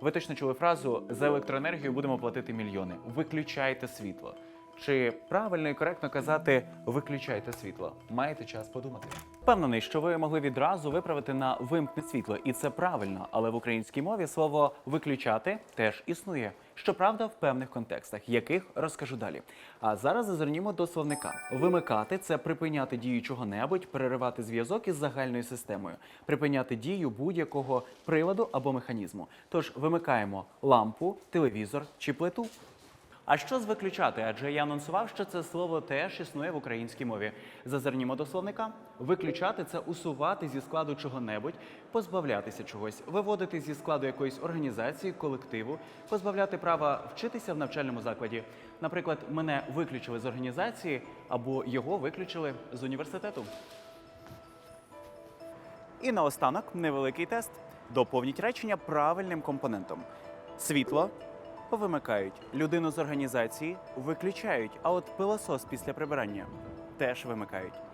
Ви точно чули фразу за електроенергію будемо платити мільйони. Виключайте світло. Чи правильно і коректно казати виключайте світло? Маєте час подумати. Впевнений, що ви могли відразу виправити на вимкне світло, і це правильно. Але в українській мові слово виключати теж існує. Щоправда, в певних контекстах, яких розкажу далі. А зараз зазирнімо до словника. Вимикати це припиняти дію чого-небудь, переривати зв'язок із загальною системою, припиняти дію будь-якого приладу або механізму. Тож вимикаємо лампу, телевізор чи плиту. А що з виключати? Адже я анонсував, що це слово теж існує в українській мові. Зазирнімо до словника. Виключати це усувати зі складу чого-небудь, позбавлятися чогось, виводити зі складу якоїсь організації, колективу, позбавляти права вчитися в навчальному закладі. Наприклад, мене виключили з організації або його виключили з університету. І наостанок невеликий тест. Доповніть речення правильним компонентом. Світло вимикають, людину з організації виключають, а от пилосос після прибирання теж вимикають.